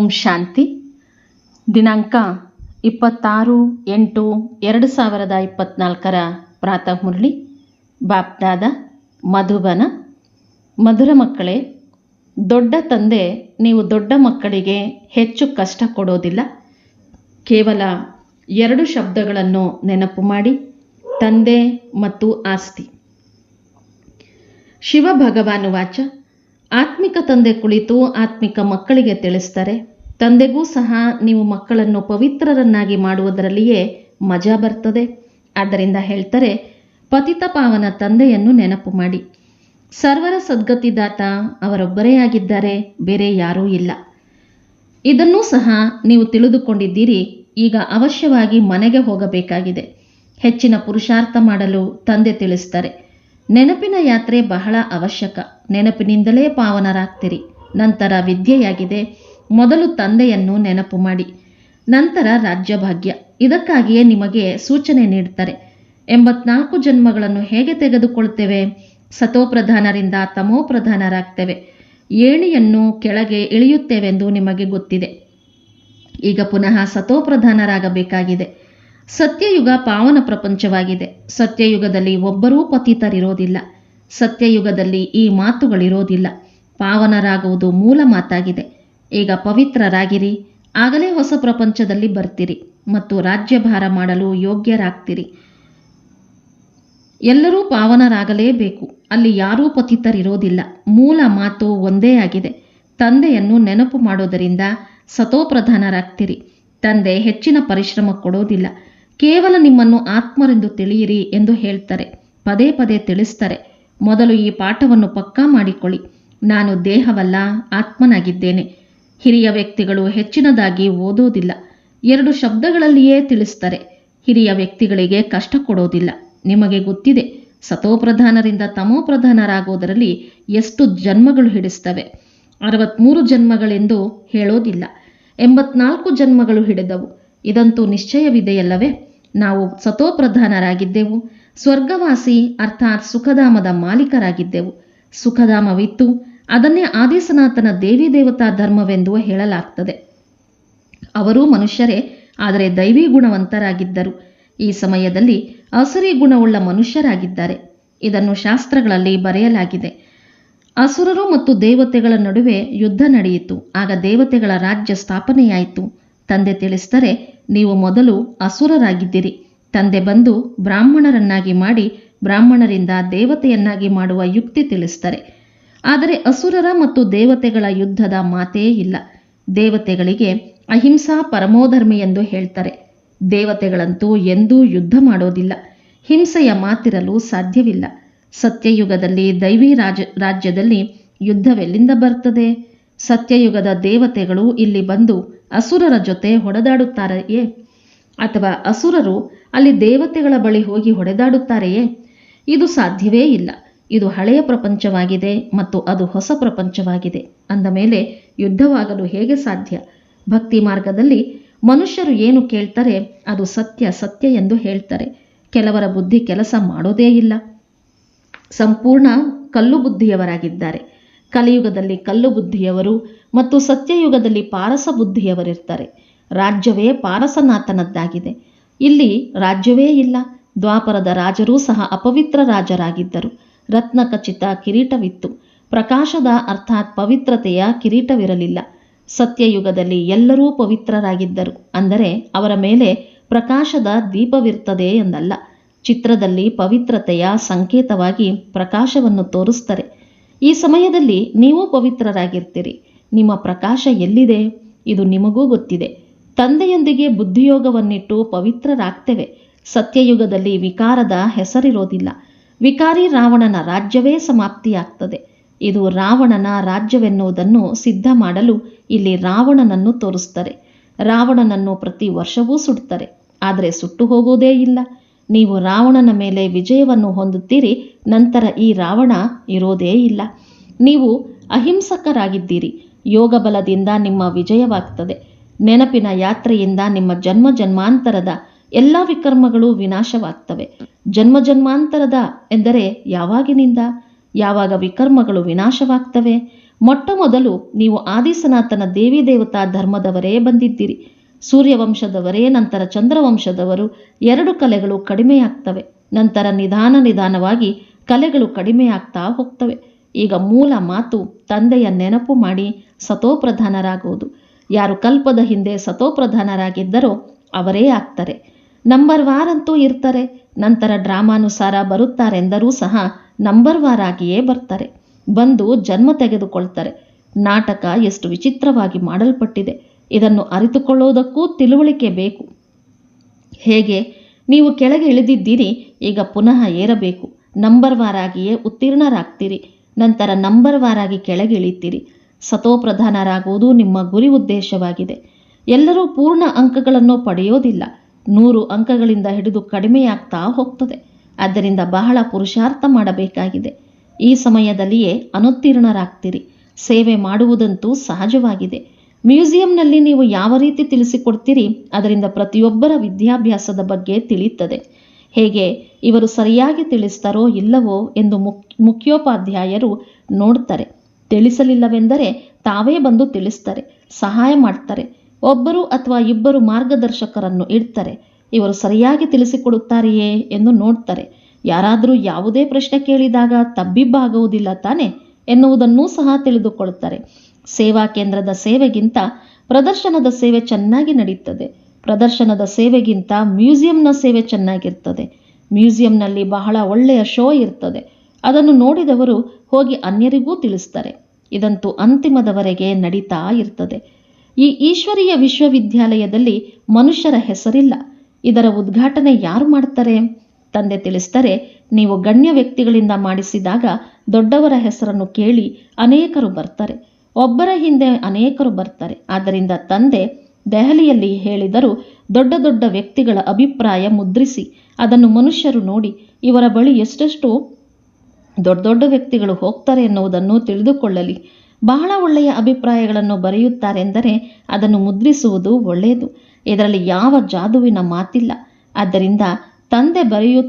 ಓಂ ಶಾಂತಿ. ದಿನಾಂಕ ಇಪ್ಪತ್ತಾರು ಎಂಟು ಎರಡು ಸಾವಿರದ ಇಪ್ಪತ್ನಾಲ್ಕರ ಪ್ರಾತಃ ಮುರಳಿ. ಬಾಪ್ದಾದ ಮಧುಬನ. ಮಧುರ ಮಕ್ಕಳೇ, ದೊಡ್ಡ ತಂದೆ ನೀವು ದೊಡ್ಡ ಮಕ್ಕಳಿಗೆ ಹೆಚ್ಚು ಕಷ್ಟ ಕೊಡೋದಿಲ್ಲ. ಕೇವಲ ಎರಡು ಶಬ್ದಗಳನ್ನು ನೆನಪು ಮಾಡಿ, ತಂದೆ ಮತ್ತು ಆಸ್ತಿ. ಶಿವ ಭಗವಾನು ವಾಚ, ಆತ್ಮಿಕ ತಂದೆ ಕುಳಿತು ಆತ್ಮಿಕ ಮಕ್ಕಳಿಗೆ ತಿಳಿಸ್ತಾರೆ. ತಂದೆಗೂ ಸಹ ನೀವು ಮಕ್ಕಳನ್ನು ಪವಿತ್ರರನ್ನಾಗಿ ಮಾಡುವುದರಲ್ಲಿಯೇ ಮಜಾ ಬರ್ತದೆ. ಆದ್ದರಿಂದ ಹೇಳ್ತಾರೆ, ಪತಿತ ಪಾವನ ತಂದೆಯನ್ನು ನೆನಪು ಮಾಡಿ. ಸರ್ವರ ಸದ್ಗತಿದಾತ ಅವರೊಬ್ಬರೇ ಆಗಿದ್ದಾರೆ, ಬೇರೆ ಯಾರೂ ಇಲ್ಲ. ಇದನ್ನೂ ಸಹ ನೀವು ತಿಳಿದುಕೊಂಡಿದ್ದೀರಿ, ಈಗ ಅವಶ್ಯವಾಗಿ ಮನೆಗೆ ಹೋಗಬೇಕಾಗಿದೆ. ಹೆಚ್ಚಿನ ಪುರುಷಾರ್ಥ ಮಾಡಲು ತಂದೆ ತಿಳಿಸ್ತಾರೆ. ನೆನಪಿನ ಯಾತ್ರೆ ಬಹಳ ಅವಶ್ಯಕ. ನೆನಪಿನಿಂದಲೇ ಪಾವನರಾಗ್ತೀರಿ. ನಂತರ ವಿದ್ಯೆಯಾಗಿದೆ. ಮೊದಲು ತಂದೆಯನ್ನು ನೆನಪು ಮಾಡಿ. ನಂತರ ರಾಜ್ಯಭಾಗ್ಯ. ಇದಕ್ಕಾಗಿಯೇ ನಿಮಗೆ ಸೂಚನೆ ನೀಡ್ತಾರೆ ಎಂಬತ್ನಾಲ್ಕು ಜನ್ಮಗಳನ್ನು ಹೇಗೆ ತೆಗೆದುಕೊಳ್ತೇವೆ? ಸತೋಪ್ರಧಾನರಿಂದ ತಮೋಪ್ರಧಾನರಾಗ್ತೇವೆ ಏಣಿಯನ್ನು ಕೆಳಗೆ ಇಳಿಯುತ್ತೇವೆಂದು ನಿಮಗೆ ಗೊತ್ತಿದೆ. ಈಗ ಪುನಃ ಸತೋಪ್ರಧಾನರಾಗಬೇಕಾಗಿದೆ ಸತ್ಯಯುಗ ಪಾವನ ಪ್ರಪಂಚವಾಗಿದೆ. ಸತ್ಯಯುಗದಲ್ಲಿ ಒಬ್ಬರೂ ಪತಿತರಿರೋದಿಲ್ಲ. ಸತ್ಯಯುಗದಲ್ಲಿ ಈ ಮಾತುಗಳಿರೋದಿಲ್ಲ. ಪಾವನರಾಗುವುದು ಮೂಲ ಮಾತಾಗಿದೆ. ಈಗ ಪವಿತ್ರರಾಗಿರಿ, ಆಗಲೇ ಹೊಸ ಪ್ರಪಂಚದಲ್ಲಿ ಬರ್ತೀರಿ ಮತ್ತು ರಾಜ್ಯಭಾರ ಮಾಡಲು ಯೋಗ್ಯರಾಗ್ತೀರಿ. ಎಲ್ಲರೂ ಪಾವನರಾಗಲೇಬೇಕು, ಅಲ್ಲಿ ಯಾರೂ ಪತಿತರಿರೋದಿಲ್ಲ. ಮೂಲ ಮಾತು ಒಂದೇ ಆಗಿದೆ, ತಂದೆಯನ್ನು ನೆನಪು ಮಾಡೋದರಿಂದ ಸತೋಪ್ರಧಾನರಾಗ್ತೀರಿ. ತಂದೆ ಹೆಚ್ಚಿನ ಪರಿಶ್ರಮ ಕೊಡೋದಿಲ್ಲ, ಕೇವಲ ನಿಮ್ಮನ್ನು ಆತ್ಮರೆಂದು ತಿಳಿಯಿರಿ ಎಂದು ಹೇಳ್ತಾರೆ, ಪದೇ ಪದೇ ತಿಳಿಸ್ತಾರೆ, ಮೊದಲು ಈ ಪಾಠವನ್ನು ಪಕ್ಕಾ ಮಾಡಿಕೊಳ್ಳಿ. ನಾನು ದೇಹವಲ್ಲ, ಆತ್ಮನಾಗಿದ್ದೇನೆ. ಹಿರಿಯ ವ್ಯಕ್ತಿಗಳು ಹೆಚ್ಚಿನದಾಗಿ ಓದೋದಿಲ್ಲ. ಎರಡು ಶಬ್ದಗಳಲ್ಲಿಯೇ ತಿಳಿಸ್ತಾರೆ. ಹಿರಿಯ ವ್ಯಕ್ತಿಗಳಿಗೆ ಕಷ್ಟ ಕೊಡೋದಿಲ್ಲ. ನಿಮಗೆ ಗೊತ್ತಿದೆ ಸತೋಪ್ರಧಾನರಿಂದ ತಮೋಪ್ರಧಾನರಾಗೋದರಲ್ಲಿ ಎಷ್ಟು ಜನ್ಮಗಳು ಹಿಡಿಸ್ತವೆ. ಅರವತ್ಮೂರು ಜನ್ಮಗಳೆಂದು ಹೇಳೋದಿಲ್ಲ. ಎಂಬತ್ನಾಲ್ಕು ಜನ್ಮಗಳು ಹಿಡಿದವು. ಇದಂತೂ ನಿಶ್ಚಯವಿದೆಯಲ್ಲವೇ? ನಾವು ಸತೋಪ್ರಧಾನರಾಗಿದ್ದೆವು ಸ್ವರ್ಗವಾಸಿ, ಅರ್ಥಾತ್ ಸುಖಧಾಮದ ಮಾಲೀಕರಾಗಿದ್ದೆವು. ಸುಖಧಾಮವಿತ್ತು ಅದನ್ನೇ ಆದಿಸನಾಥನ ದೇವಿ ದೇವತಾ ಧರ್ಮವೆಂದು ಹೇಳಲಾಗ್ತದೆ. ಅವರೂ ಮನುಷ್ಯರೇ, ಆದರೆ ದೈವಿ ಗುಣವಂತರಾಗಿದ್ದರು. ಈ ಸಮಯದಲ್ಲಿ ಅಸುರಿ ಗುಣವುಳ್ಳ ಮನುಷ್ಯರಾಗಿದ್ದಾರೆ. ಇದನ್ನು ಶಾಸ್ತ್ರಗಳಲ್ಲಿ ಬರೆಯಲಾಗಿದೆ. ಅಸುರರು ಮತ್ತು ದೇವತೆಗಳ ನಡುವೆ ಯುದ್ಧ ನಡೆಯಿತು. ಆಗ ದೇವತೆಗಳ ರಾಜ್ಯ ಸ್ಥಾಪನೆಯಾಯಿತು. ತಂದೆ ತಿಳಿಸಿದರೆ, ನೀವು ಮೊದಲು ಅಸುರರಾಗಿದ್ದೀರಿ. ತಂದೆ ಬಂದು ಬ್ರಾಹ್ಮಣರನ್ನಾಗಿ ಮಾಡಿ ಬ್ರಾಹ್ಮಣರಿಂದ ದೇವತೆಯನ್ನಾಗಿ ಮಾಡುವ ಯುಕ್ತಿ ತಿಳಿಸ್ತಾರೆ ಆದರೆ ಅಸುರರ ಮತ್ತು ದೇವತೆಗಳ ಯುದ್ಧದ ಮಾತೇ ಇಲ್ಲ. ದೇವತೆಗಳಿಗೆ ಅಹಿಂಸಾ ಪರಮೋಧರ್ಮಿ ಎಂದು ಹೇಳ್ತಾರೆ. ದೇವತೆಗಳಂತೂ ಎಂದೂ ಯುದ್ಧ ಮಾಡೋದಿಲ್ಲ. ಹಿಂಸೆಯ ಮಾತಿರಲು ಸಾಧ್ಯವಿಲ್ಲ. ಸತ್ಯಯುಗದಲ್ಲಿ ದೈವಿ ರಾಜ, ರಾಜ್ಯದಲ್ಲಿ ಯುದ್ಧವೆಲ್ಲಿಂದ ಬರ್ತದೆ ಸತ್ಯಯುಗದ ದೇವತೆಗಳು ಇಲ್ಲಿ ಬಂದು ಅಸುರರ ಜೊತೆ ಹೊಡೆದಾಡುತ್ತಾರೆಯೇ? ಅಥವಾ ಅಸುರರು ಅಲ್ಲಿ ದೇವತೆಗಳ ಬಳಿ ಹೋಗಿ ಹೊಡೆದಾಡುತ್ತಾರೆಯೇ? ಇದು ಸಾಧ್ಯವೇ ಇಲ್ಲ. ಇದು ಹಳೆಯ ಪ್ರಪಂಚವಾಗಿದೆ ಮತ್ತು ಅದು ಹೊಸ ಪ್ರಪಂಚವಾಗಿದೆ. ಅಂದ ಮೇಲೆ ಯುದ್ಧವಾಗಲು ಹೇಗೆ ಸಾಧ್ಯ? ಭಕ್ತಿ ಮಾರ್ಗದಲ್ಲಿ ಮನುಷ್ಯರು ಏನು ಕೇಳ್ತಾರೆ ಅದು ಸತ್ಯ ಸತ್ಯ ಎಂದು ಹೇಳ್ತಾರೆ. ಕೆಲವರ ಬುದ್ಧಿ ಕೆಲಸ ಮಾಡೋದೇ ಇಲ್ಲ. ಸಂಪೂರ್ಣ ಕಲ್ಲು ಬುದ್ಧಿಯವರಾಗಿದ್ದಾರೆ ಕಲಿಯುಗದಲ್ಲಿ ಕಲ್ಲು ಬುದ್ಧಿಯವರು ಮತ್ತು ಸತ್ಯಯುಗದಲ್ಲಿ ಪಾರಸ ಬುದ್ಧಿಯವರಿರ್ತಾರೆ ರಾಜ್ಯವೇ ಪಾರಸನಾಥನದ್ದಾಗಿದೆ. ಇಲ್ಲಿ ರಾಜ್ಯವೇ ಇಲ್ಲ. ದ್ವಾಪರದ ರಾಜರೂ ಸಹ ಅಪವಿತ್ರ ರಾಜರಾಗಿದ್ದರು. ರತ್ನಖಚಿತ ಕಿರೀಟವಿತ್ತು. ಪ್ರಕಾಶದ ಅರ್ಥಾತ್ ಪವಿತ್ರತೆಯ ಕಿರೀಟವಿರಲಿಲ್ಲ. ಸತ್ಯಯುಗದಲ್ಲಿ ಎಲ್ಲರೂ ಪವಿತ್ರರಾಗಿದ್ದರು. ಅಂದರೆ ಅವರ ಮೇಲೆ ಪ್ರಕಾಶದ ದೀಪವಿರ್ತದೆ ಎಂದಲ್ಲ. ಚಿತ್ರದಲ್ಲಿ ಪವಿತ್ರತೆಯ ಸಂಕೇತವಾಗಿ ಪ್ರಕಾಶವನ್ನು ತೋರಿಸ್ತಾರೆ. ಈ ಸಮಯದಲ್ಲಿ ನೀವು ಪವಿತ್ರರಾಗಿರ್ತೀರಿ. ನಿಮ್ಮ ಪ್ರಕಾಶ ಎಲ್ಲಿದೆ? ಇದು ನಿಮಗೂ ಗೊತ್ತಿದೆ. ತಂದೆಯೊಂದಿಗೆ ಬುದ್ಧಿಯೋಗವನ್ನಿಟ್ಟು ಪವಿತ್ರರಾಗ್ತೇವೆ. ಸತ್ಯಯುಗದಲ್ಲಿ ವಿಕಾರದ ಹೆಸರಿರೋದಿಲ್ಲ. ವಿಕಾರಿ ರಾವಣನ ರಾಜ್ಯವೇ ಸಮಾಪ್ತಿಯಾಗ್ತದೆ. ಇದು ರಾವಣನ ರಾಜ್ಯವೆನ್ನುವುದನ್ನು ಸಿದ್ಧ ಮಾಡಲು ಇಲ್ಲಿ ರಾವಣನನ್ನು ತೋರಿಸ್ತಾರೆ. ರಾವಣನನ್ನು ಪ್ರತಿ ವರ್ಷವೂ ಸುಡ್ತಾರೆ. ಆದರೆ ಸುಟ್ಟು ಹೋಗುವುದೇ ಇಲ್ಲ. ನೀವು ರಾವಣನ ಮೇಲೆ ವಿಜಯವನ್ನು ಹೊಂದುತ್ತೀರಿ, ನಂತರ ಈ ರಾವಣ ಇರೋದೇ ಇಲ್ಲ. ನೀವು ಅಹಿಂಸಕರಾಗಿದ್ದೀರಿ. ಯೋಗ ಬಲದಿಂದ ನಿಮ್ಮ ವಿಜಯವಾಗ್ತದೆ. ನೆನಪಿನ ಯಾತ್ರೆಯಿಂದ ನಿಮ್ಮ ಜನ್ಮ ಜನ್ಮಾಂತರದ ಎಲ್ಲ ವಿಕರ್ಮಗಳು ವಿನಾಶವಾಗ್ತವೆ. ಜನ್ಮ ಜನ್ಮಾಂತರದ ಎಂದರೆ ಯಾವಾಗಿನಿಂದ? ಯಾವಾಗ ವಿಕರ್ಮಗಳು ವಿನಾಶವಾಗ್ತವೆ? ಮೊಟ್ಟ ಮೊದಲು ನೀವು ಆದಿಸನಾತನ ದೇವಿ ದೇವತಾ ಧರ್ಮದವರೇ ಬಂದಿದ್ದೀರಿ. ಸೂರ್ಯವಂಶದವರೇ, ನಂತರ ಚಂದ್ರವಂಶದವರು, ಎರಡು ಕಲೆಗಳು ಕಡಿಮೆಯಾಗ್ತವೆ. ನಂತರ ನಿಧಾನ ನಿಧಾನವಾಗಿ ಕಲೆಗಳು ಕಡಿಮೆಯಾಗ್ತಾ ಹೋಗ್ತವೆ. ಈಗ ಮೂಲ ಮಾತು ತಂದೆಯ ನೆನಪು ಮಾಡಿ ಸತೋಪ್ರಧಾನರಾಗುವುದು. ಯಾರು ಕಲ್ಪದ ಹಿಂದೆ ಸತೋಪ್ರಧಾನರಾಗಿದ್ದರೋ ಅವರೇ ಆಗ್ತಾರೆ. ನಂಬರ್ ವಾರ್ ಅಂತೂ ಇರ್ತಾರೆ. ನಂತರ ಡ್ರಾಮಾನುಸಾರ ಬರುತ್ತಾರೆಂದರೂ ಸಹ ನಂಬರ್ ವಾರ್ ಆಗಿಯೇ ಬರ್ತಾರೆ. ಬಂದು ಜನ್ಮ ತೆಗೆದುಕೊಳ್ತಾರೆ. ನಾಟಕ ಎಷ್ಟು ವಿಚಿತ್ರವಾಗಿ ಮಾಡಲ್ಪಟ್ಟಿದೆ. ಇದನ್ನು ಅರಿತುಕೊಳ್ಳುವುದಕ್ಕೂ ತಿಳುವಳಿಕೆ ಬೇಕು. ಹೇಗೆ? ನೀವು ಕೆಳಗೆ ಇಳಿದಿದ್ದೀರಿ, ಈಗ ಪುನಃ ಏರಬೇಕು. ನಂಬರ್ ವಾರಾಗಿಯೇ ಉತ್ತೀರ್ಣರಾಗ್ತೀರಿ. ನಂತರ ನಂಬರ್ ವಾರಾಗಿ ಕೆಳಗೆ ಇಳಿತೀರಿ. ಸತೋಪ್ರಧಾನರಾಗುವುದು ನಿಮ್ಮ ಗುರಿ ಉದ್ದೇಶವಾಗಿದೆ. ಎಲ್ಲರೂ ಪೂರ್ಣ ಅಂಕಗಳನ್ನು ಪಡೆಯೋದಿಲ್ಲ. ನೂರು ಅಂಕಗಳಿಂದ ಹಿಡಿದು ಕಡಿಮೆಯಾಗ್ತಾ ಹೋಗ್ತದೆ. ಆದ್ದರಿಂದ ಬಹಳ ಪುರುಷಾರ್ಥ ಮಾಡಬೇಕಾಗಿದೆ. ಈ ಸಮಯದಲ್ಲಿಯೇ ಅನುತ್ತೀರ್ಣರಾಗ್ತೀರಿ. ಸೇವೆ ಮಾಡುವುದಂತೂ ಸಹಜವಾಗಿದೆ. ಮ್ಯೂಸಿಯಂನಲ್ಲಿ ನೀವು ಯಾವ ರೀತಿ ತಿಳಿಸಿಕೊಡ್ತೀರಿ? ಅದರಿಂದ ಪ್ರತಿಯೊಬ್ಬರ ವಿದ್ಯಾಭ್ಯಾಸದ ಬಗ್ಗೆ ತಿಳಿಯುತ್ತದೆ. ಹೇಗೆ ಇವರು ಸರಿಯಾಗಿ ತಿಳಿಸ್ತಾರೋ ಇಲ್ಲವೋ ಎಂದು ಮುಕ್, ಮುಖ್ಯೋಪಾಧ್ಯಾಯರು ನೋಡ್ತಾರೆ. ತಿಳಿಸಲಿಲ್ಲವೆಂದರೆ ತಾವೇ ಬಂದು ತಿಳಿಸ್ತಾರೆ. ಸಹಾಯ ಮಾಡ್ತಾರೆ. ಒಬ್ಬರು ಅಥವಾ ಇಬ್ಬರು ಮಾರ್ಗದರ್ಶಕರನ್ನು ಇಡ್ತಾರೆ. ಇವರು ಸರಿಯಾಗಿ ತಿಳಿಸಿಕೊಡುತ್ತಾರೆಯೇ ಎಂದು ನೋಡ್ತಾರೆ. ಯಾರಾದರೂ ಯಾವುದೇ ಪ್ರಶ್ನೆ ಕೇಳಿದಾಗ ತಬ್ಬಿಬ್ಬಾಗುವುದಿಲ್ಲ ತಾನೆ ಎನ್ನುವುದನ್ನೂ ಸಹ ತಿಳಿದುಕೊಳ್ಳುತ್ತಾರೆ. ಸೇವಾ ಕೇಂದ್ರದ ಸೇವೆಗಿಂತ ಪ್ರದರ್ಶನದ ಸೇವೆ ಚೆನ್ನಾಗಿ ನಡೆಯುತ್ತದೆ ಪ್ರದರ್ಶನದ ಸೇವೆಗಿಂತ ಮ್ಯೂಸಿಯಂನ ಸೇವೆ ಚೆನ್ನಾಗಿರ್ತದೆ. ಮ್ಯೂಸಿಯಂನಲ್ಲಿ ಬಹಳ ಒಳ್ಳೆಯ ಶೋ ಇರ್ತದೆ. ಅದನ್ನು ನೋಡಿದವರು ಹೋಗಿ ಅನ್ಯರಿಗೂ ತಿಳಿಸ್ತಾರೆ. ಇದಂತೂ ಅಂತಿಮದವರೆಗೆ ನಡೀತಾ ಇರ್ತದೆ. ಈ ಈಶ್ವರೀಯ ವಿಶ್ವವಿದ್ಯಾಲಯದಲ್ಲಿ ಮನುಷ್ಯರ ಹೆಸರಿಲ್ಲ. ಇದರ ಉದ್ಘಾಟನೆ ಯಾರು ಮಾಡ್ತಾರೆ? ತಂದೆ ತಿಳಿಸ್ತಾರೆ ನೀವು ಗಣ್ಯ ವ್ಯಕ್ತಿಗಳಿಂದ ಮಾಡಿಸಿದಾಗ ದೊಡ್ಡವರ ಹೆಸರನ್ನು ಕೇಳಿ ಅನೇಕರು ಬರ್ತಾರೆ. ಒಬ್ಬರ ಹಿಂದೆ ಅನೇಕರು ಬರ್ತಾರೆ. ಆದ್ದರಿಂದ ತಂದೆ ದೆಹಲಿಯಲ್ಲಿ ಹೇಳಿದರು ದೊಡ್ಡ ದೊಡ್ಡ ವ್ಯಕ್ತಿಗಳ ಅಭಿಪ್ರಾಯ ಮುದ್ರಿಸಿ, ಅದನ್ನು ಮನುಷ್ಯರು ನೋಡಿ ಇವರ ಬಳಿ ಎಷ್ಟೆಷ್ಟು ದೊಡ್ಡ ದೊಡ್ಡ ವ್ಯಕ್ತಿಗಳು ಹೋಗ್ತಾರೆ ಎನ್ನುವುದನ್ನು ತಿಳಿದುಕೊಳ್ಳಲಿ. ಬಹಳ ಒಳ್ಳೆಯ ಅಭಿಪ್ರಾಯಗಳನ್ನು ಬರೆಯುತ್ತಾರೆಂದರೆ ಅದನ್ನು ಮುದ್ರಿಸುವುದು ಒಳ್ಳೆಯದು. ಇದರಲ್ಲಿ ಯಾವ ಜಾದುವಿನ ಮಾತಿಲ್ಲ. ಆದ್ದರಿಂದ ತಂದೆ ಬರೆಯು,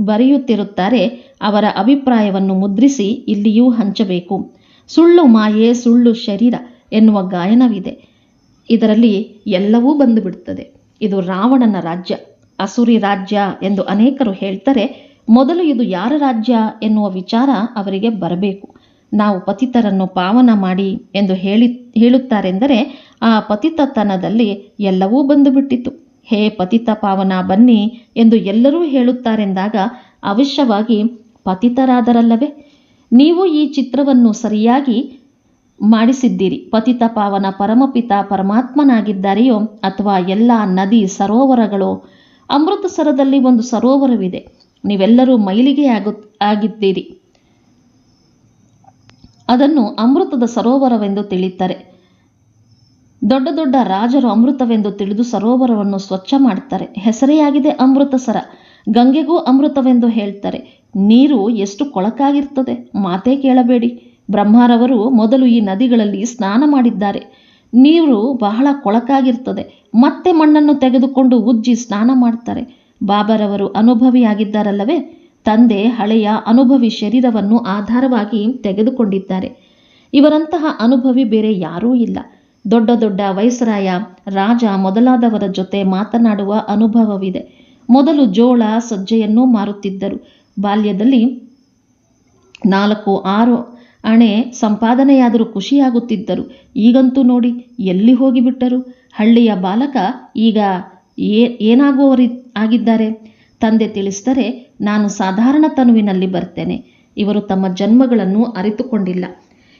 ಬರೆಯುತ್ತಿರುತ್ತಾರೆ, ಅವರ ಅಭಿಪ್ರಾಯವನ್ನು ಮುದ್ರಿಸಿ ಇಲ್ಲಿಯೂ ಹಂಚಬೇಕು. ಸುಳ್ಳು ಮಾಯೆ, ಸುಳ್ಳು ಶರೀರ ಎನ್ನುವ ಗಾಯನವಿದೆ. ಇದರಲ್ಲಿ ಎಲ್ಲವೂ ಬಂದು ಬಿಡುತ್ತದೆ ಇದು ರಾವಣನ ರಾಜ್ಯ, ಅಸುರಿ ರಾಜ್ಯ ಎಂದು ಅನೇಕರು ಹೇಳ್ತಾರೆ. ಮೊದಲು ಇದು ಯಾರ ರಾಜ್ಯ ಎನ್ನುವ ವಿಚಾರ ಅವರಿಗೆ ಬರಬೇಕು. ನಾವು ಪತಿತರನ್ನು ಪಾವನ ಮಾಡಿ ಎಂದು ಹೇಳಿ, ಹೇಳುತ್ತಾರೆಂದರೆ ಆ ಪತಿತತನದಲ್ಲಿ ಎಲ್ಲವೂ ಬಂದುಬಿಟ್ಟಿತು. ಹೇ ಪತಿತ ಪಾವನ, ಬನ್ನಿ ಎಂದು ಎಲ್ಲರೂ ಹೇಳುತ್ತಾರೆಂದಾಗ ಅವಶ್ಯವಾಗಿ ಪತಿತರಾದರಲ್ಲವೇ? ನೀವು ಈ ಚಿತ್ರವನ್ನು ಸರಿಯಾಗಿ ಮಾಡಿಸಿದ್ದೀರಿ. ಪತಿತ ಪಾವನ ಪರಮಪಿತ ಪರಮಾತ್ಮನಾಗಿದ್ದಾರೆಯೋ ಅಥವಾ ಎಲ್ಲ ನದಿ ಸರೋವರಗಳು? ಅಮೃತಸರದಲ್ಲಿ ಒಂದು ಸರೋವರವಿದೆ. ನೀವೆಲ್ಲರೂ ಮೈಲಿಗೆ ಆಗು, ಆಗಿದ್ದೀರಿ. ಅದನ್ನು ಅಮೃತದ ಸರೋವರವೆಂದು ತಿಳಿತಾರೆ. ದೊಡ್ಡ ದೊಡ್ಡ ರಾಜರು ಅಮೃತವೆಂದು ತಿಳಿದು ಸರೋವರವನ್ನು ಸ್ವಚ್ಛ ಮಾಡ್ತಾರೆ. ಹೆಸರೇ ಆಗಿದೆ ಅಮೃತಸರ ಗಂಗೆಗೂ ಅಮೃತವೆಂದು ಹೇಳ್ತಾರೆ. ನೀರು ಎಷ್ಟು ಕೊಳಕಾಗಿರ್ತದೆ? ಮಾತೇ ಕೇಳಬೇಡಿ. ಬ್ರಹ್ಮರವರು ಮೊದಲು ಈ ನದಿಗಳಲ್ಲಿ ಸ್ನಾನ ಮಾಡಿದ್ದಾರೆ. ನೀರು ಬಹಳ ಕೊಳಕಾಗಿರ್ತದೆ. ಮತ್ತೆ ಮಣ್ಣನ್ನು ತೆಗೆದುಕೊಂಡು ಉಜ್ಜಿ ಸ್ನಾನ ಮಾಡ್ತಾರೆ. ಬಾಬರವರು ಅನುಭವಿಯಾಗಿದ್ದಾರಲ್ಲವೇ? ತಂದೆ ಹಳೆಯ ಅನುಭವಿ ಶರೀರವನ್ನು ಆಧಾರವಾಗಿ ತೆಗೆದುಕೊಂಡಿದ್ದಾರೆ. ಇವರಂತಹ ಅನುಭವಿ ಬೇರೆ ಯಾರೂ ಇಲ್ಲ. ದೊಡ್ಡ ದೊಡ್ಡ ವೈಸರಾಯ ರಾಜ ಮೊದಲಾದವರ ಜೊತೆ ಮಾತನಾಡುವ ಅನುಭವವಿದೆ. ಮೊದಲು ಜೋಳ ಸಜ್ಜೆಯನ್ನು ಮಾರುತ್ತಿದ್ದರು. ಬಾಲ್ಯದಲ್ಲಿ ನಾಲ್ಕು ಆರು ಅಣೆ ಸಂಪಾದನೆಯಾದರೂ ಖುಷಿಯಾಗುತ್ತಿದ್ದರು. ಈಗಂತೂ ನೋಡಿ, ಎಲ್ಲಿ ಹೋಗಿಬಿಟ್ಟರು ಹಳ್ಳಿಯ ಬಾಲಕ ಈಗ ಏ ಏನಾಗುವವರಿ ಆಗಿದ್ದಾರೆ? ತಂದೆ ತಿಳಿಸಿದರೆ ನಾನು ಸಾಧಾರಣ ತನುವಿನಲ್ಲಿ ಬರ್ತೇನೆ. ಇವರು ತಮ್ಮ ಜನ್ಮಗಳನ್ನು ಅರಿತುಕೊಂಡಿಲ್ಲ.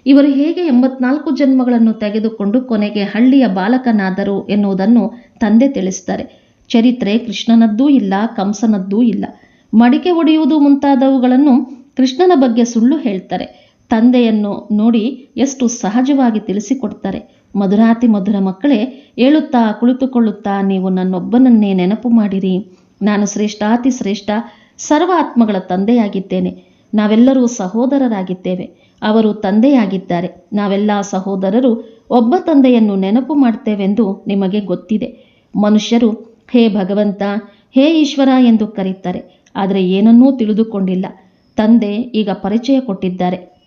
ಇವರು ಹೇಗೆ ಎಂಬತ್ನಾಲ್ಕು ಜನ್ಮಗಳನ್ನು ತೆಗೆದುಕೊಂಡು ಕೊನೆಗೆ ಹಳ್ಳಿಯ ಬಾಲಕನಾದರು ಎನ್ನುವುದನ್ನು ತಂದೆ ತಿಳಿಸ್ತಾರೆ ಚರಿತ್ರೆ ಕೃಷ್ಣನದ್ದೂ ಇಲ್ಲ, ಕಂಸನದ್ದೂ ಇಲ್ಲ. ಮಡಿಕೆ ಒಡೆಯುವುದು ಮುಂತಾದವುಗಳನ್ನು ಕೃಷ್ಣನ ಬಗ್ಗೆ ಸುಳ್ಳು ಹೇಳ್ತಾರೆ. ತಂದೆಯನ್ನು ನೋಡಿ ಎಷ್ಟು ಸಹಜವಾಗಿ ತಿಳಿಸಿಕೊಡ್ತಾರೆ. ಮಧುರಾತಿ ಮಧುರ ಮಕ್ಕಳೇ ಹೇಳುತ್ತಾ ಕುಳಿತುಕೊಳ್ಳುತ್ತಾ ನೀವು ನನ್ನೊಬ್ಬನನ್ನೇ ನೆನಪು ಮಾಡಿರಿ. ನಾನು ಶ್ರೇಷ್ಠಾತಿ ಶ್ರೇಷ್ಠ ಸರ್ವ ಆತ್ಮಗಳ ತಂದೆಯಾಗಿದ್ದೇನೆ. ನಾವೆಲ್ಲರೂ ಸಹೋದರರಾಗಿದ್ದೇವೆ. ಅವರು ತಂದೆಯಾಗಿದ್ದಾರೆ. ನಾವೆಲ್ಲ ಸಹೋದರರು ಒಬ್ಬ ತಂದೆಯನ್ನು ನೆನಪು ಮಾಡ್ತೇವೆಂದು ನಿಮಗೆ ಗೊತ್ತಿದೆ. ಮನುಷ್ಯರು, ಹೇ ಭಗವಂತ, ಹೇ ಈಶ್ವರ ಎಂದು ಕರೀತಾರೆ. ಆದರೆ ಏನನ್ನೂ ತಿಳಿದುಕೊಂಡಿಲ್ಲ. ತಂದೆ ಈಗ ಪರಿಚಯ ಕೊಟ್ಟಿದ್ದಾರೆ.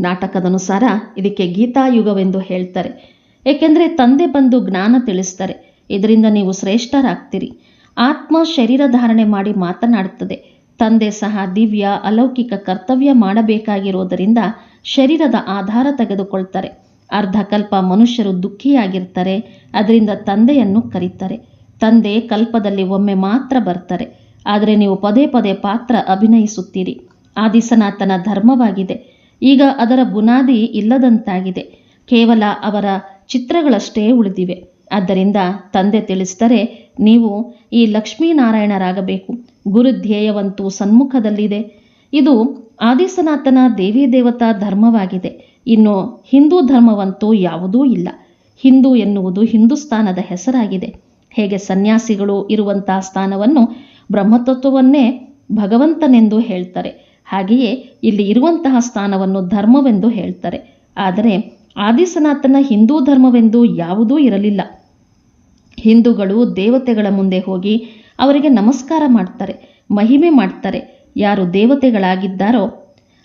ನಾಟಕದನುಸಾರ ಇದಕ್ಕೆ ಗೀತಾಯುಗವೆಂದು ಹೇಳ್ತಾರೆ. ಏಕೆಂದರೆ ತಂದೆ ಬಂದು ಜ್ಞಾನ ತಿಳಿಸ್ತಾರೆ. ಇದರಿಂದ ನೀವು ಶ್ರೇಷ್ಠರಾಗ್ತೀರಿ. ಆತ್ಮ ಶರೀರ ಧಾರಣೆ ಮಾಡಿ ಮಾತನಾಡುತ್ತದೆ. ತಂದೆ ಸಹ ದಿವ್ಯ, ಅಲೌಕಿಕ ಕರ್ತವ್ಯ ಮಾಡಬೇಕಾಗಿರೋದರಿಂದ ಶರೀರದ ಆಧಾರ ತೆಗೆದುಕೊಳ್ತಾರೆ. ಅರ್ಧಕಲ್ಪ ಮನುಷ್ಯರು ದುಃಖಿಯಾಗಿರ್ತಾರೆ, ಅದರಿಂದ ತಂದೆಯನ್ನು ಕರೀತಾರೆ. ತಂದೆ ಕಲ್ಪದಲ್ಲಿ ಒಮ್ಮೆ ಮಾತ್ರ ಬರ್ತಾರೆ, ಆದರೆ ನೀವು ಪದೇ ಪದೇ ಪಾತ್ರ ಅಭಿನಯಿಸುತ್ತೀರಿ. ಆದಿಸನಾತನ ಧರ್ಮವಾಗಿದೆ. ಈಗ ಅದರ ಬುನಾದಿ ಇಲ್ಲದಂತಾಗಿದೆ. ಕೇವಲ ಅವರ ಚಿತ್ರಗಳಷ್ಟೇ ಉಳಿದಿವೆ. ಆದ್ದರಿಂದ ತಂದೆ ತಿಳಿಸಿದರೆ ನೀವು ಈ ಲಕ್ಷ್ಮೀನಾರಾಯಣರಾಗಬೇಕು. ಗುರುಧ್ಯೇಯವಂತೂ ಸನ್ಮುಖದಲ್ಲಿದೆ. ಇದು ಆದಿಸನಾಥನ ದೇವಿ ದೇವತಾ ಧರ್ಮವಾಗಿದೆ. ಇನ್ನು ಹಿಂದೂ ಧರ್ಮವಂತೂ ಯಾವುದೂ ಇಲ್ಲ. ಹಿಂದೂ ಎನ್ನುವುದು ಹಿಂದೂಸ್ತಾನದ ಹೆಸರಾಗಿದೆ. ಹೇಗೆ ಸನ್ಯಾಸಿಗಳು ಇರುವಂತಹ ಸ್ಥಾನವನ್ನು ಬ್ರಹ್ಮತತ್ವವನ್ನೇ ಭಗವಂತನೆಂದು ಹೇಳ್ತಾರೆ. ಹಾಗೆಯೇ ಇಲ್ಲಿ ಇರುವಂತಹ ಸ್ಥಾನವನ್ನು ಧರ್ಮವೆಂದು ಹೇಳ್ತಾರೆ. ಆದರೆ ಆದಿಸನಾಥನ ಹಿಂದೂ ಧರ್ಮವೆಂದು ಯಾವುದೂ ಇರಲಿಲ್ಲ. ಹಿಂದೂಗಳು ದೇವತೆಗಳ ಮುಂದೆ ಹೋಗಿ ಅವರಿಗೆ ನಮಸ್ಕಾರ ಮಾಡ್ತಾರೆ, ಮಹಿಮೆ ಮಾಡ್ತಾರೆ. ಯಾರು ದೇವತೆಗಳಾಗಿದ್ದಾರೋ,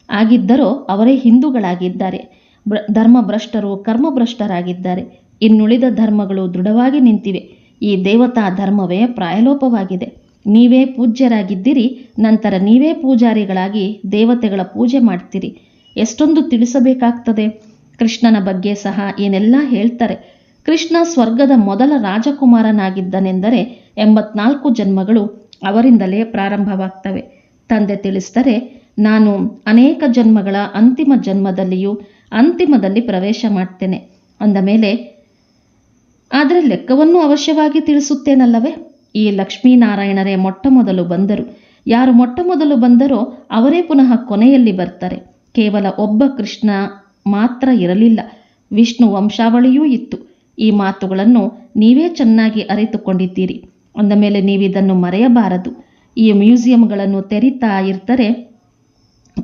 ಆಗಿದ್ದರೋ ಅವರೇ ಹಿಂದೂಗಳಾಗಿದ್ದಾರೆ. ಬ್ರ, ಧರ್ಮಭ್ರಷ್ಟರು ಕರ್ಮಭ್ರಷ್ಟರಾಗಿದ್ದಾರೆ. ಇನ್ನುಳಿದ ಧರ್ಮಗಳು ದೃಢವಾಗಿ ನಿಂತಿವೆ. ಈ ದೇವತಾ ಧರ್ಮವೇ ಪ್ರಾಯಲೋಪವಾಗಿದೆ. ನೀವೇ ಪೂಜ್ಯರಾಗಿದ್ದೀರಿ, ನಂತರ ನೀವೇ ಪೂಜಾರಿಗಳಾಗಿ ದೇವತೆಗಳ ಪೂಜೆ ಮಾಡ್ತೀರಿ. ಎಷ್ಟೊಂದು ತಿಳಿಸಬೇಕಾಗ್ತದೆ. ಕೃಷ್ಣನ ಬಗ್ಗೆ ಸಹ ಏನೆಲ್ಲ ಹೇಳ್ತಾರೆ. ಕೃಷ್ಣ ಸ್ವರ್ಗದ ಮೊದಲ ರಾಜಕುಮಾರನಾಗಿದ್ದನೆಂದರೆ ಎಂಬತ್ನಾಲ್ಕು ಜನ್ಮಗಳು ಅವರಿಂದಲೇ ಪ್ರಾರಂಭವಾಗ್ತವೆ. ತಂದೆ ತಿಳಿಸಿದರೆ, ನಾನು ಅನೇಕ ಜನ್ಮಗಳ ಅಂತಿಮ ಜನ್ಮದಲ್ಲಿಯೂ ಅಂತಿಮದಲ್ಲಿ ಪ್ರವೇಶ ಮಾಡ್ತೇನೆ. ಅಂದ ಮೇಲೆ, ಆದರೆ ಲೆಕ್ಕವನ್ನು ಅವಶ್ಯವಾಗಿ ತಿಳಿಸುತ್ತೇನಲ್ಲವೇ? ಈ ಲಕ್ಷ್ಮೀನಾರಾಯಣರೇ ಮೊಟ್ಟ ಮೊದಲು ಬಂದರು. ಯಾರು ಮೊಟ್ಟ ಮೊದಲು ಬಂದರೋ ಅವರೇ ಪುನಃ ಕೊನೆಯಲ್ಲಿ ಬರ್ತಾರೆ. ಕೇವಲ ಒಬ್ಬ ಕೃಷ್ಣ ಮಾತ್ರ ಇರಲಿಲ್ಲ. ವಿಷ್ಣು ವಂಶಾವಳಿಯೂ ಇತ್ತು. ಈ ಮಾತುಗಳನ್ನು ನೀವೇ ಚೆನ್ನಾಗಿ ಅರಿತುಕೊಂಡಿದ್ದೀರಿ. ಅಂದ ಮೇಲೆ ನೀವಿದನ್ನು ಮರೆಯಬಾರದು. ಈ ಮ್ಯೂಸಿಯಂಗಳನ್ನು ತೆರೀತಾ ಇರ್ತಾರೆ.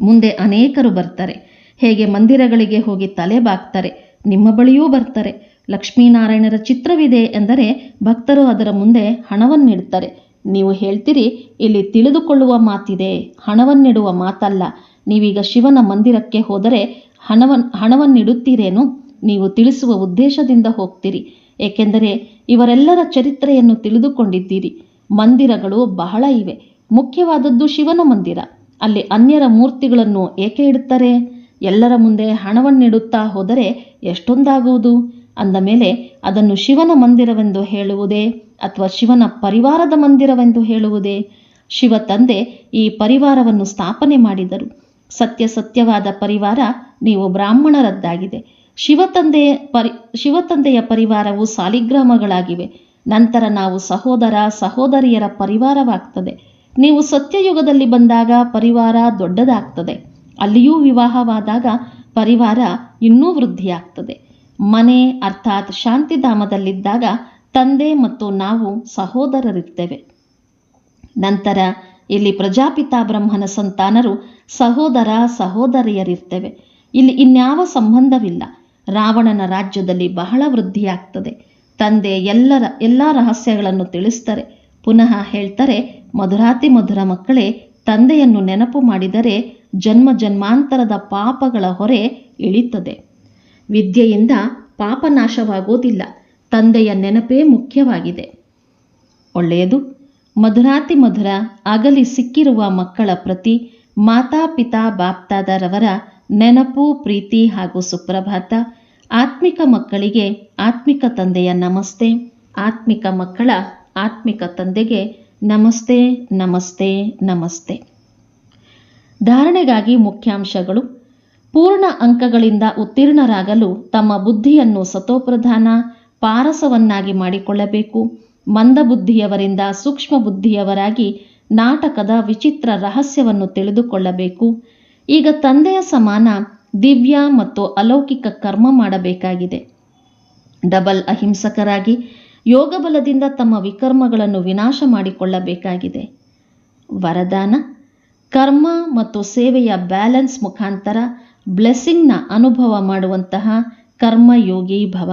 ಮುಂದೆ ಅನೇಕರು ಬರ್ತಾರೆ. ಹೇಗೆ ಮಂದಿರಗಳಿಗೆ ಹೋಗಿ ತಲೆ ಬಾಗ್ತಾರೆ. ನಿಮ್ಮ ಬಳಿಯೂ ಬರ್ತಾರೆ. ಲಕ್ಷ್ಮೀನಾರಾಯಣರ ಚಿತ್ರವಿದೆ ಎಂದರೆ ಭಕ್ತರು ಅದರ ಮುಂದೆ ಹಣವನ್ನಿಡ್ತಾರೆ. ನೀವು ಹೇಳ್ತೀರಿ, ಇಲ್ಲಿ ತಿಳಿದುಕೊಳ್ಳುವ ಮಾತಿದೆ, ಹಣವನ್ನಿಡುವ ಮಾತಲ್ಲ. ನೀವೀಗ ಶಿವನ ಮಂದಿರಕ್ಕೆ ಹೋದರೆ ಹಣವನ್, ಹಣವನ್ನಿಡುತ್ತೀರೇನು? ನೀವು ತಿಳಿಸುವ ಉದ್ದೇಶದಿಂದ ಹೋಗ್ತೀರಿ. ಏಕೆಂದರೆ ಇವರೆಲ್ಲರ ಚರಿತ್ರೆಯನ್ನು ತಿಳಿದುಕೊಂಡಿದ್ದೀರಿ. ಮಂದಿರಗಳು ಬಹಳ ಇವೆ. ಮುಖ್ಯವಾದದ್ದು ಶಿವನ ಮಂದಿರ. ಅಲ್ಲಿ ಅನ್ಯರ ಮೂರ್ತಿಗಳನ್ನು ಏಕೆ ಇಡುತ್ತಾರೆ? ಎಲ್ಲರ ಮುಂದೆ ಹಣವನ್ನಿಡುತ್ತಾ ಹೋದರೆ ಎಷ್ಟೊಂದಾಗುವುದು? ಅಂದ ಮೇಲೆ, ಅದನ್ನು ಶಿವನ ಮಂದಿರವೆಂದು ಹೇಳುವುದೇ ಅಥವಾ ಶಿವನ ಪರಿವಾರದ ಮಂದಿರವೆಂದು ಹೇಳುವುದೇ? ಶಿವ ತಂದೆ ಈ ಪರಿವಾರವನ್ನು ಸ್ಥಾಪನೆ ಮಾಡಿದರು. ಸತ್ಯ ಸತ್ಯವಾದ ಪರಿವಾರ ನೀವು ಬ್ರಾಹ್ಮಣರದ್ದಾಗಿದೆ. ಶಿವತಂದೆ ಪರಿ, ಶಿವತಂದೆಯ ಪರಿವಾರವು ಸಾಲಿಗ್ರಾಮಗಳಾಗಿವೆ. ನಂತರ ನಾವು ಸಹೋದರ, ಸಹೋದರಿಯರ ಪರಿವಾರವಾಗ್ತದೆ. ನೀವು ಸತ್ಯಯುಗದಲ್ಲಿ ಬಂದಾಗ ಪರಿವಾರ ದೊಡ್ಡದಾಗ್ತದೆ. ಅಲ್ಲಿಯೂ ವಿವಾಹವಾದಾಗ ಪರಿವಾರ ಇನ್ನೂ ವೃದ್ಧಿಯಾಗ್ತದೆ. ಮನೆ, ಅರ್ಥಾತ್ ಶಾಂತಿಧಾಮದಲ್ಲಿದ್ದಾಗ ತಂದೆ ಮತ್ತು ನಾವು ಸಹೋದರರಿರ್ತೇವೆ. ನಂತರ ಇಲ್ಲಿ ಪ್ರಜಾಪಿತಾ ಬ್ರಹ್ಮನ ಸಂತಾನರು ಸಹೋದರ, ಸಹೋದರಿಯರಿರ್ತೇವೆ. ಇಲ್ಲಿ ಇನ್ಯಾವ ಸಂಬಂಧವಿಲ್ಲ. ರಾವಣನ ರಾಜ್ಯದಲ್ಲಿ ಬಹಳ ವೃದ್ಧಿಯಾಗ್ತದೆ. ತಂದೆ ಎಲ್ಲರ, ಎಲ್ಲ ರಹಸ್ಯಗಳನ್ನು ತಿಳಿಸ್ತಾರೆ. ಪುನಃ ಹೇಳ್ತಾರೆ, ಮಧುರಾತಿ ಮಧುರ ಮಕ್ಕಳೇ, ತಂದೆಯನ್ನು ನೆನಪು ಮಾಡಿದರೆ ಜನ್ಮ ಜನ್ಮಾಂತರದ ಪಾಪಗಳ ಹೊರೆ ಇಳಿತದೆ. ವಿದ್ಯೆಯಿಂದ ಪಾಪ ನಾಶವಾಗೋದಿಲ್ಲ, ತಂದೆಯ ನೆನಪೇ ಮುಖ್ಯವಾಗಿದೆ. ಒಳ್ಳೆಯದು. ಮಧುರಾತಿ ಮಧುರ ಅಗಲಿ ಸಿಕ್ಕಿರುವ ಮಕ್ಕಳ ಪ್ರತಿ ಮಾತಾ ಪಿತಾ ಬಾಪ್ತಾದರವರ ನೆನಪು, ಪ್ರೀತಿ ಹಾಗೂ ಸುಪ್ರಭಾತ. ಆತ್ಮಿಕ ಮಕ್ಕಳಿಗೆ ಆತ್ಮಿಕ ತಂದೆಯ ನಮಸ್ತೆ. ಆತ್ಮಿಕ ಮಕ್ಕಳ ಆತ್ಮಿಕ ತಂದೆಗೆ ನಮಸ್ತೆ ನಮಸ್ತೆ ನಮಸ್ತೆ. ಧಾರಣೆಗಾಗಿ ಮುಖ್ಯಾಂಶಗಳು. ಪೂರ್ಣ ಅಂಕಗಳಿಂದ ಉತ್ತೀರ್ಣರಾಗಲು ತಮ್ಮ ಬುದ್ಧಿಯನ್ನು ಸತೋಪ್ರಧಾನ, ಪಾರಸವನ್ನಾಗಿ ಮಾಡಿಕೊಳ್ಳಬೇಕು. ಮಂದಬುದ್ಧಿಯವರಿಂದ ಸೂಕ್ಷ್ಮ ಬುದ್ಧಿಯವರಾಗಿ ನಾಟಕದ ವಿಚಿತ್ರ ರಹಸ್ಯವನ್ನು ತಿಳಿದುಕೊಳ್ಳಬೇಕು. ಈಗ ತಂದೆಯ ಸಮಾನ ದಿವ್ಯ ಮತ್ತು ಅಲೌಕಿಕ ಕರ್ಮ ಮಾಡಬೇಕಾಗಿದೆ. ಡಬಲ್ ಅಹಿಂಸಕರಾಗಿ ಯೋಗಬಲದಿಂದ ತಮ್ಮ ವಿಕರ್ಮಗಳನ್ನು ವಿನಾಶ ಮಾಡಿಕೊಳ್ಳಬೇಕಾಗಿದೆ. ವರದಾನ, ಕರ್ಮ ಮತ್ತು ಸೇವೆಯ ಬ್ಯಾಲೆನ್ಸ್ ಮುಖಾಂತರ ಬ್ಲೆಸ್ಸಿಂಗ್ನ ಅನುಭವ ಮಾಡುವಂತಹ ಕರ್ಮಯೋಗಿ ಭವ.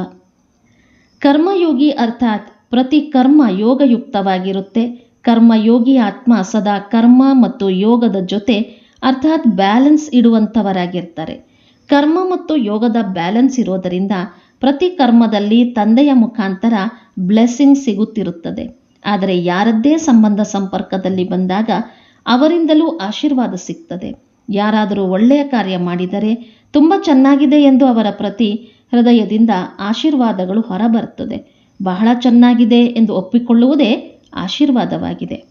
ಕರ್ಮಯೋಗಿ ಅರ್ಥಾತ್ ಪ್ರತಿ ಕರ್ಮ ಯೋಗಯುಕ್ತವಾಗಿರುತ್ತೆ. ಕರ್ಮಯೋಗಿ ಆತ್ಮ ಸದಾ ಕರ್ಮ ಮತ್ತು ಯೋಗದ ಜೊತೆ ಅರ್ಥಾತ್ ಬ್ಯಾಲೆನ್ಸ್ ಇಡುವಂಥವರಾಗಿರ್ತಾರೆ. ಕರ್ಮ ಮತ್ತು ಯೋಗದ ಬ್ಯಾಲೆನ್ಸ್ ಇರೋದರಿಂದ ಪ್ರತಿ ಕರ್ಮದಲ್ಲಿ ತಂದೆಯ ಮುಖಾಂತರ ಬ್ಲೆಸ್ಸಿಂಗ್ ಸಿಗುತ್ತಿರುತ್ತದೆ. ಆದರೆ ಯಾರದ್ದೇ ಸಂಬಂಧ ಸಂಪರ್ಕದಲ್ಲಿ ಬಂದಾಗ ಅವರಿಂದಲೂ ಆಶೀರ್ವಾದ ಸಿಗ್ತದೆ. ಯಾರಾದರೂ ಒಳ್ಳೆಯ ಕಾರ್ಯ ಮಾಡಿದರೆ ತುಂಬ ಚೆನ್ನಾಗಿದೆ ಎಂದು ಅವರ ಪ್ರತಿ ಹೃದಯದಿಂದ ಆಶೀರ್ವಾದಗಳು ಹೊರಬರುತ್ತದೆ. ಬಹಳ ಚೆನ್ನಾಗಿದೆ ಎಂದು ಒಪ್ಪಿಕೊಳ್ಳುವುದೇ ಆಶೀರ್ವಾದವಾಗಿದೆ.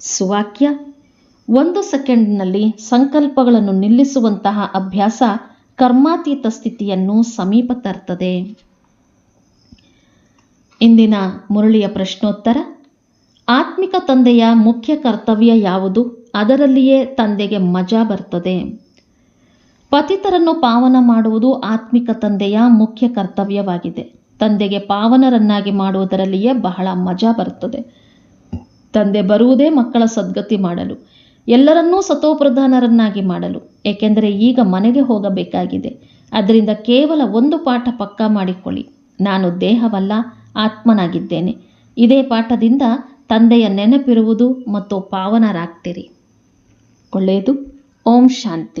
ಸುವಾಕ್ಯ ಒಂದು ಸೆಕೆಂಡ್ನಲ್ಲಿ ಸಂಕಲ್ಪಗಳನ್ನು ನಿಲ್ಲಿಸುವಂತಹ ಅಭ್ಯಾಸ ಕರ್ಮಾತೀತ ಸ್ಥಿತಿಯನ್ನು ಸಮೀಪ ತರ್ತದೆ. ಇಂದಿನ ಮುರಳಿಯ ಪ್ರಶ್ನೋತ್ತರ, ಆತ್ಮಿಕ ತಂದೆಯ ಮುಖ್ಯ ಕರ್ತವ್ಯ ಯಾವುದು? ಅದರಲ್ಲಿಯೇ ತಂದೆಗೆ ಮಜಾ ಬರ್ತದೆ. ಪತಿತರನ್ನು ಪಾವನ ಮಾಡುವುದು ಆತ್ಮಿಕ ತಂದೆಯ ಮುಖ್ಯ ಕರ್ತವ್ಯವಾಗಿದೆ. ತಂದೆಗೆ ಪಾವನರನ್ನಾಗಿ ಮಾಡುವುದರಲ್ಲಿಯೇ ಬಹಳ ಮಜಾ ಬರುತ್ತದೆ ತಂದೆ ಬರುವುದೇ ಮಕ್ಕಳ ಸದ್ಗತಿ ಮಾಡಲು. ಎಲ್ಲರನ್ನೂ ಸತೋಪ್ರಧಾನರನ್ನಾಗಿ ಮಾಡಲು, ಏಕೆಂದರೆ ಈಗ ಮನೆಗೆ ಹೋಗಬೇಕಾಗಿದೆ. ಅದರಿಂದ ಕೇವಲ ಒಂದು ಪಾಠ ಪಕ್ಕಾ ಮಾಡಿಕೊಳ್ಳಿ. ನಾನು ದೇಹವಲ್ಲ, ಆತ್ಮನಾಗಿದ್ದೇನೆ. ಇದೇ ಪಾಠದಿಂದ ತಂದೆಯ ನೆನಪಿರುವುದು ಮತ್ತು ಪಾವನರಾಗ್ತೀರಿ. ಒಳ್ಳೆಯದು. ಓಂ ಶಾಂತಿ.